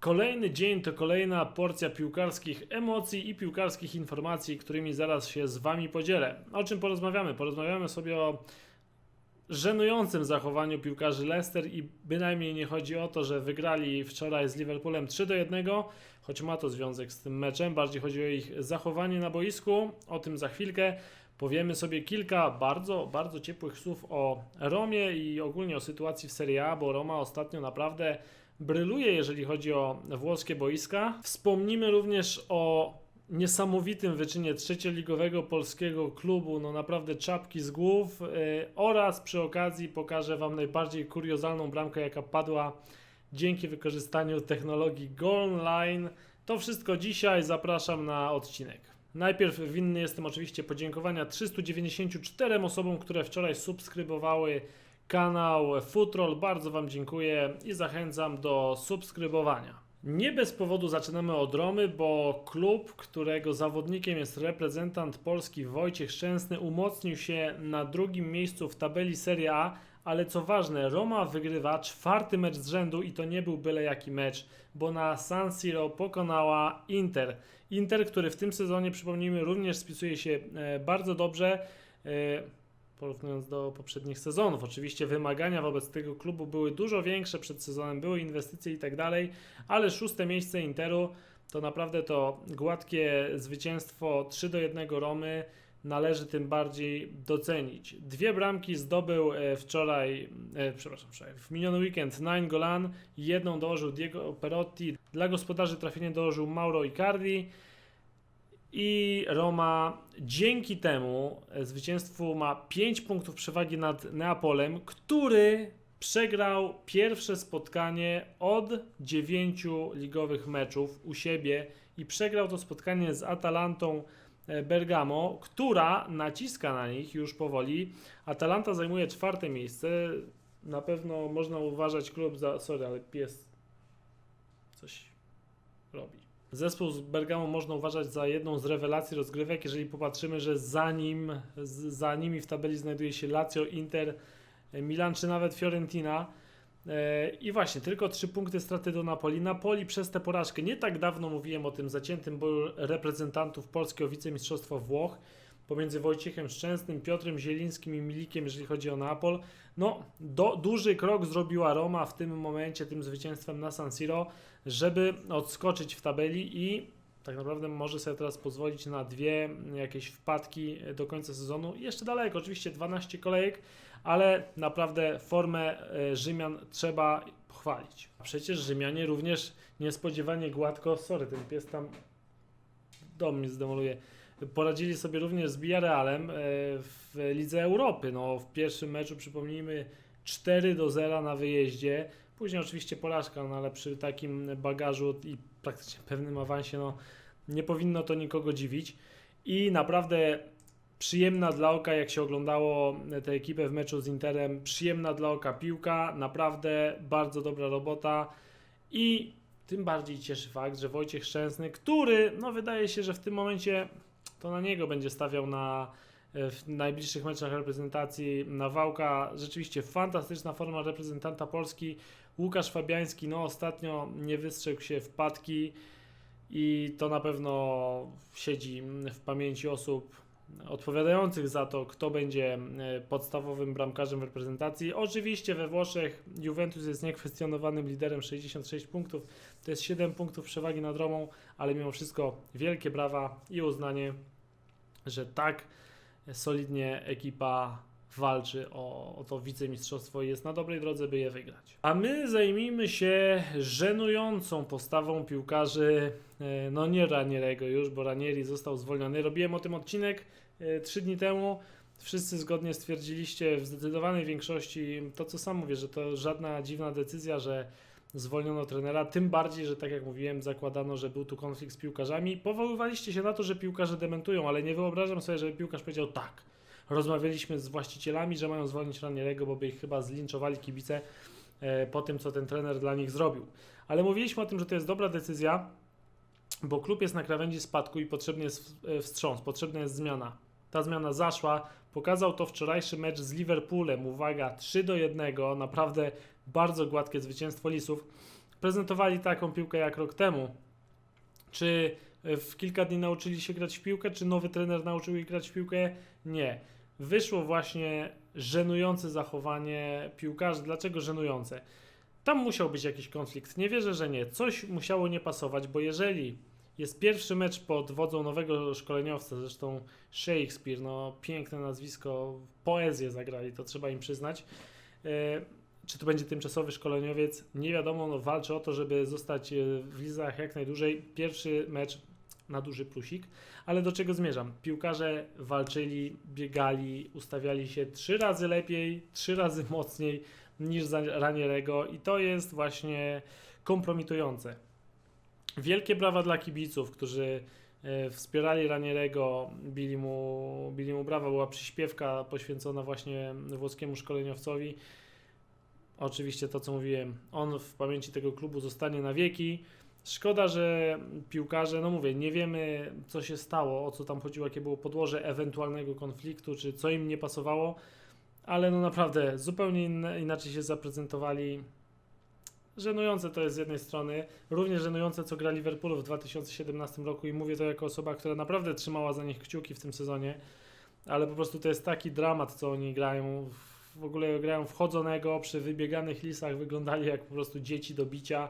Kolejny dzień to kolejna porcja piłkarskich emocji i piłkarskich informacji, którymi zaraz się z Wami podzielę. O czym porozmawiamy? Porozmawiamy sobie o żenującym zachowaniu piłkarzy Leicester i bynajmniej nie chodzi o to, że wygrali wczoraj z Liverpoolem 3 do 1, choć ma to związek z tym meczem. Bardziej chodzi o ich zachowanie na boisku. O tym za chwilkę. Powiemy sobie kilka bardzo, bardzo ciepłych słów o Romie i ogólnie o sytuacji w Serie A, bo Roma ostatnio naprawdę bryluje, jeżeli chodzi o włoskie boiska. Wspomnimy również o niesamowitym wyczynie trzecioligowego polskiego klubu, no naprawdę czapki z głów yy, oraz przy okazji pokażę Wam najbardziej kuriozalną bramkę, jaka padła dzięki wykorzystaniu technologii Goal Line. To wszystko dzisiaj, zapraszam na odcinek. Najpierw winny jestem oczywiście podziękowania 394 osobom, które wczoraj subskrybowały kanał Futrol. Bardzo Wam dziękuję i zachęcam do subskrybowania. Nie bez powodu zaczynamy od Romy, bo klub, którego zawodnikiem jest reprezentant Polski Wojciech Szczęsny, umocnił się na drugim miejscu w tabeli Serie A, ale co ważne, Roma wygrywa czwarty mecz z rzędu i to nie był byle jaki mecz, bo na San Siro pokonała Inter. Inter, który w tym sezonie, przypomnijmy, również spisuje się e, bardzo dobrze. Porównując do poprzednich sezonów. Oczywiście wymagania wobec tego klubu były dużo większe przed sezonem, były inwestycje i tak dalej, ale szóste miejsce Interu to naprawdę to gładkie zwycięstwo 3 do 1 Romy należy tym bardziej docenić. Dwie bramki zdobył e, wczoraj, e, przepraszam, wczoraj, w miniony weekend Nine Golan, jedną dołożył Diego Perotti, dla gospodarzy trafienie dołożył Mauro Icardi. I Roma dzięki temu e, zwycięstwu ma 5 punktów przewagi nad Neapolem, który przegrał pierwsze spotkanie od 9 ligowych meczów u siebie i przegrał to spotkanie z Atalantą e, Bergamo, która naciska na nich już powoli. Atalanta zajmuje czwarte miejsce. Na pewno można uważać klub za. Sorry, ale pies coś. Zespół z Bergamo można uważać za jedną z rewelacji rozgrywek, jeżeli popatrzymy, że za, nim, za nimi w tabeli znajduje się Lazio, Inter, e, Milan czy nawet Fiorentina. E, I właśnie, tylko trzy punkty straty do Napoli. Napoli przez tę porażkę, nie tak dawno mówiłem o tym zaciętym boju reprezentantów Polski o wicemistrzostwo Włoch pomiędzy Wojciechem Szczęsnym, Piotrem Zielińskim i Milikiem, jeżeli chodzi o Neapol. No, do, duży krok zrobiła Roma w tym momencie, tym zwycięstwem na San Siro, żeby odskoczyć w tabeli i tak naprawdę może sobie teraz pozwolić na dwie jakieś wpadki do końca sezonu. Jeszcze daleko, oczywiście 12 kolejek, ale naprawdę formę e, Rzymian trzeba pochwalić. A przecież Rzymianie również niespodziewanie gładko, sorry, ten pies tam dom mnie zdemoluje, poradzili sobie również z Villarrealem e, w Lidze Europy. No, w pierwszym meczu, przypomnijmy, 4 do 0 na wyjeździe. Później oczywiście porażka, no ale przy takim bagażu i praktycznie pewnym awansie, no nie powinno to nikogo dziwić. I naprawdę przyjemna dla oka, jak się oglądało tę ekipę w meczu z Interem, przyjemna dla oka piłka, naprawdę bardzo dobra robota i tym bardziej cieszy fakt, że Wojciech Szczęsny, który, no wydaje się, że w tym momencie to na niego będzie stawiał na e, w najbliższych meczach reprezentacji na Wałka. Rzeczywiście fantastyczna forma reprezentanta Polski. Łukasz Fabiański, no ostatnio nie wystrzegł się wpadki i to na pewno siedzi w pamięci osób odpowiadających za to, kto będzie e, podstawowym bramkarzem w reprezentacji. Oczywiście we Włoszech Juventus jest niekwestionowanym liderem 66 punktów. To jest 7 punktów przewagi nad Romą, ale mimo wszystko wielkie brawa i uznanie, że tak solidnie ekipa walczy o, o to wicemistrzostwo i jest na dobrej drodze, by je wygrać. A my zajmijmy się żenującą postawą piłkarzy, e, no nie Ranierego już, bo Ranieri został zwolniony. Robiłem o tym odcinek e, trzy dni temu. Wszyscy zgodnie stwierdziliście w zdecydowanej większości to, co sam mówię, że to żadna dziwna decyzja, że zwolniono trenera, tym bardziej, że tak jak mówiłem, zakładano, że był tu konflikt z piłkarzami. Powoływaliście się na to, że piłkarze dementują, ale nie wyobrażam sobie, żeby piłkarz powiedział tak. Rozmawialiśmy z właścicielami, że mają zwolnić Ranierego, bo by ich chyba zlinczowali kibice e, po tym, co ten trener dla nich zrobił. Ale mówiliśmy o tym, że to jest dobra decyzja, bo klub jest na krawędzi spadku i potrzebny jest e, wstrząs, potrzebna jest zmiana. Ta zmiana zaszła, pokazał to wczorajszy mecz z Liverpoolem. Uwaga, 3 do 1, naprawdę bardzo gładkie zwycięstwo Lisów. prezentowali taką piłkę jak rok temu. Czy e, w kilka dni nauczyli się grać w piłkę, czy nowy trener nauczył ich grać w piłkę? Nie. Wyszło właśnie żenujące zachowanie piłkarzy. Dlaczego żenujące? Tam musiał być jakiś konflikt. Nie wierzę, że nie. Coś musiało nie pasować, bo jeżeli jest pierwszy mecz pod wodzą nowego szkoleniowca, zresztą Shakespeare, no piękne nazwisko, poezję zagrali, to trzeba im przyznać. E, czy to będzie tymczasowy szkoleniowiec? Nie wiadomo, no walczy o to, żeby zostać e, w Lizach jak najdłużej. Pierwszy mecz na duży plusik, ale do czego zmierzam? Piłkarze walczyli, biegali, ustawiali się trzy razy lepiej, trzy razy mocniej niż za Ranierego i to jest właśnie kompromitujące. Wielkie brawa dla kibiców, którzy e, wspierali Ranierego, bili mu, bili mu brawa, była przyśpiewka poświęcona właśnie włoskiemu szkoleniowcowi. Oczywiście to, co mówiłem, on w pamięci tego klubu zostanie na wieki. Szkoda, że piłkarze, no mówię, nie wiemy, co się stało, o co tam chodziło, jakie było podłoże ewentualnego konfliktu, czy co im nie pasowało, ale no naprawdę zupełnie inaczej się zaprezentowali. Żenujące to jest z jednej strony, również żenujące, co gra Liverpoolu w 2017 roku i mówię to jako osoba, która naprawdę trzymała za nich kciuki w tym sezonie, ale po prostu to jest taki dramat, co oni grają. W ogóle grają wchodzonego, przy wybieganych lisach wyglądali jak po prostu dzieci do bicia.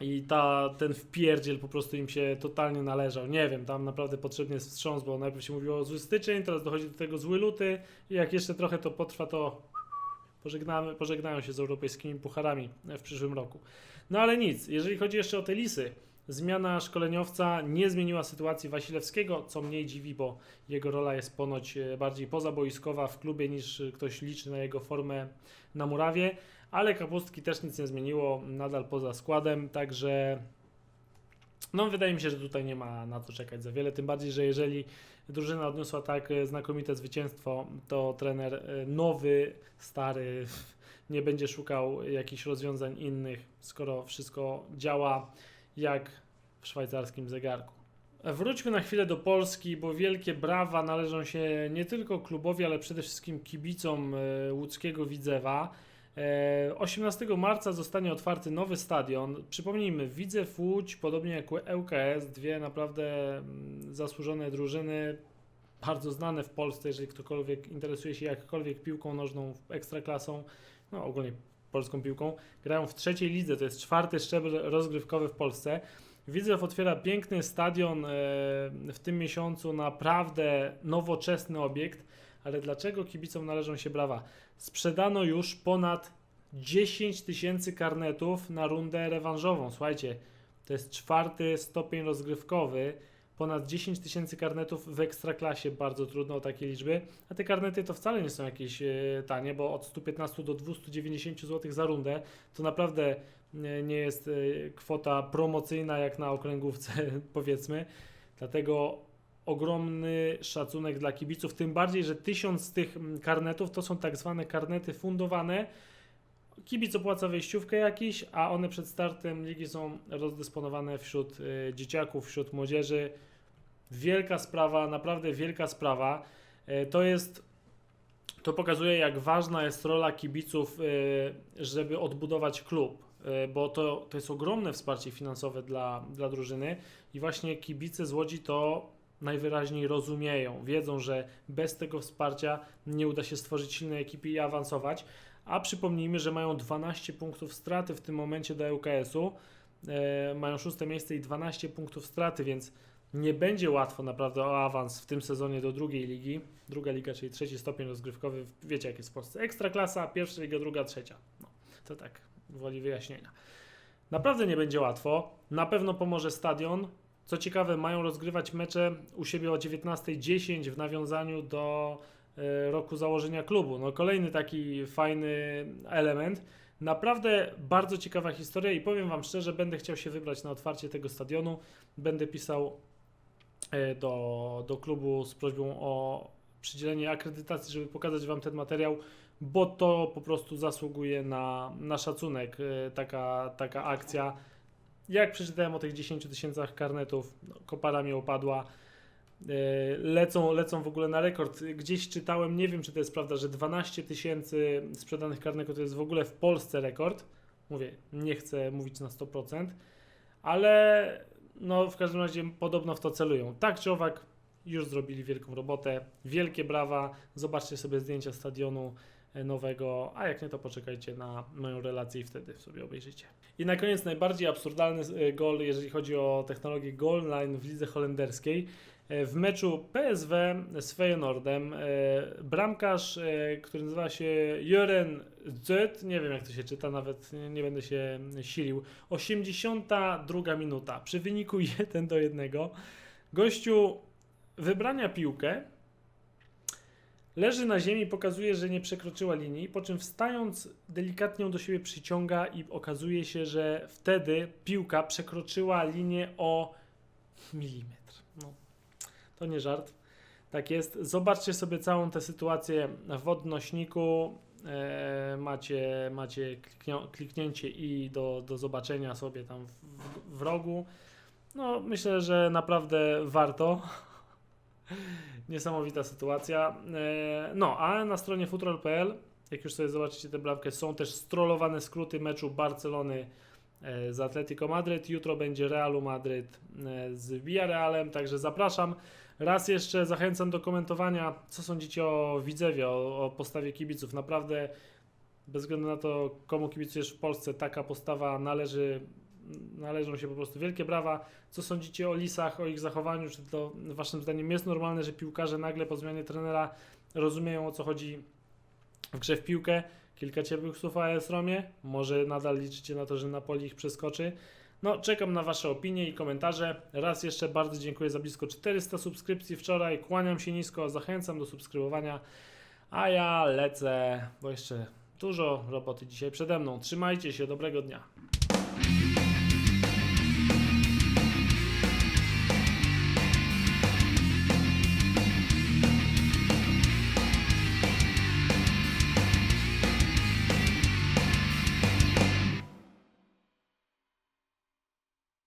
I ta, ten wpierdziel po prostu im się totalnie należał. Nie wiem, tam naprawdę potrzebny jest wstrząs, bo najpierw się mówiło o zły styczeń, teraz dochodzi do tego zły luty i jak jeszcze trochę to potrwa, to pożegnamy, pożegnają się z europejskimi pucharami w przyszłym roku. No ale nic, jeżeli chodzi jeszcze o te lisy, zmiana szkoleniowca nie zmieniła sytuacji Wasilewskiego, co mniej dziwi, bo jego rola jest ponoć e, bardziej pozaboiskowa w klubie niż ktoś liczy na jego formę na murawie, ale Kapustki też nic nie zmieniło, nadal poza składem, także no wydaje mi się, że tutaj nie ma na to czekać za wiele, tym bardziej, że jeżeli drużyna odniosła tak e, znakomite zwycięstwo, to trener e, nowy, stary nie będzie szukał jakichś rozwiązań innych, skoro wszystko działa jak w szwajcarskim zegarku. Wróćmy na chwilę do Polski, bo wielkie brawa należą się nie tylko klubowi, ale przede wszystkim kibicom e, łódzkiego Widzewa. E, 18 marca zostanie otwarty nowy stadion. Przypomnijmy, Widzew Łódź, podobnie jak ŁKS, dwie naprawdę mm, zasłużone drużyny, bardzo znane w Polsce, jeżeli ktokolwiek interesuje się jakkolwiek piłką nożną, ekstraklasą, no ogólnie polską piłką, grają w trzeciej lidze, to jest czwarty szczebel rozgrywkowy w Polsce. Widzew otwiera piękny stadion e, w tym miesiącu, naprawdę nowoczesny obiekt, ale dlaczego kibicom należą się brawa? Sprzedano już ponad 10 tysięcy karnetów na rundę rewanżową. Słuchajcie, to jest czwarty stopień rozgrywkowy, ponad 10 tysięcy karnetów w ekstraklasie, bardzo trudno o takie liczby, a te karnety to wcale nie są jakieś e, tanie, bo od 115 do 290 zł za rundę to naprawdę nie, nie jest e, kwota promocyjna jak na okręgówce powiedzmy, dlatego ogromny szacunek dla kibiców, tym bardziej, że tysiąc z tych mm, karnetów to są tak zwane karnety fundowane, kibic opłaca wejściówkę jakiś, a one przed startem ligi są rozdysponowane wśród y, dzieciaków, wśród młodzieży. Wielka sprawa, naprawdę wielka sprawa. Y, to jest, to pokazuje jak ważna jest rola kibiców, y, żeby odbudować klub, bo to, to jest ogromne wsparcie finansowe dla, dla drużyny i właśnie kibice z Łodzi to najwyraźniej rozumieją, wiedzą, że bez tego wsparcia nie uda się stworzyć silnej ekipy i awansować. A przypomnijmy, że mają 12 punktów straty w tym momencie do ŁKS-u. E, mają szóste miejsce i 12 punktów straty, więc nie będzie łatwo naprawdę o awans w tym sezonie do drugiej ligi. Druga liga, czyli trzeci stopień rozgrywkowy. Wiecie, jak jest w Polsce. Ekstraklasa, pierwsza liga, druga, trzecia. No, to tak, woli wyjaśnienia. Naprawdę nie będzie łatwo. Na pewno pomoże stadion. Co ciekawe, mają rozgrywać mecze u siebie o 19.10 w nawiązaniu do e, roku założenia klubu. No kolejny taki fajny element. Naprawdę bardzo ciekawa historia i powiem Wam szczerze, będę chciał się wybrać na otwarcie tego stadionu. Będę pisał e, do, do klubu z prośbą o przydzielenie akredytacji, żeby pokazać Wam ten materiał, bo to po prostu zasługuje na, na szacunek, e, taka, taka akcja. Jak przeczytałem o tych 10 tysiącach karnetów, no, kopara mi opadła. E, Lecą, lecą w ogóle na rekord. Gdzieś czytałem, nie wiem czy to jest prawda, że 12 tysięcy sprzedanych karnetów to jest w ogóle w Polsce rekord. Mówię, nie chcę mówić na 100%, ale no w każdym razie podobno w to celują. Tak czy owak, już zrobili wielką robotę. Wielkie brawa. Zobaczcie sobie zdjęcia stadionu e, nowego, a jak nie, to poczekajcie na moją relację i wtedy sobie obejrzycie. I na koniec najbardziej absurdalny e, gol, jeżeli chodzi o technologię goal line w lidze holenderskiej. E, W meczu PSW z Feyenoordem e, bramkarz, e, który nazywa się Jörgen Zöt, nie wiem jak to się czyta, nawet nie będę się silił, 82 minuta, przy wyniku 1 do 1, gościu wybrania piłkę, leży na ziemi, pokazuje, że nie przekroczyła linii, po czym wstając delikatnie ją do siebie przyciąga i okazuje się, że wtedy piłka przekroczyła linię o milimetr. No, to nie żart. Tak jest. Zobaczcie sobie całą tę sytuację w odnośniku. E, macie macie kliknięcie i do, do zobaczenia sobie tam w, w, rogu. No, myślę, że naprawdę warto. Niesamowita sytuacja. E, no, a na stronie futrol.pl, jak już sobie zobaczycie tę bramkę, są też strollowane skróty meczu Barcelony e, z Atletico Madryt. Jutro będzie Realu Madryt z Villarrealem, także zapraszam. Raz jeszcze zachęcam do komentowania, co sądzicie o Widzewie, o, o postawie kibiców. Naprawdę, bez względu na to, komu kibicujesz w Polsce, taka postawa należy, należą się po prostu wielkie brawa. Co sądzicie o Lisach, o ich zachowaniu? Czy to waszym zdaniem jest normalne, że piłkarze nagle po zmianie trenera rozumieją o co chodzi w grze w piłkę? Kilka ciepłych słów o AS Romie. Może nadal liczycie na to, że Napoli ich przeskoczy. No, czekam na Wasze opinie i komentarze. Raz jeszcze bardzo dziękuję za blisko 400 subskrypcji wczoraj. Kłaniam się nisko, zachęcam do subskrybowania. A ja lecę, bo jeszcze dużo roboty dzisiaj przede mną. Trzymajcie się, dobrego dnia.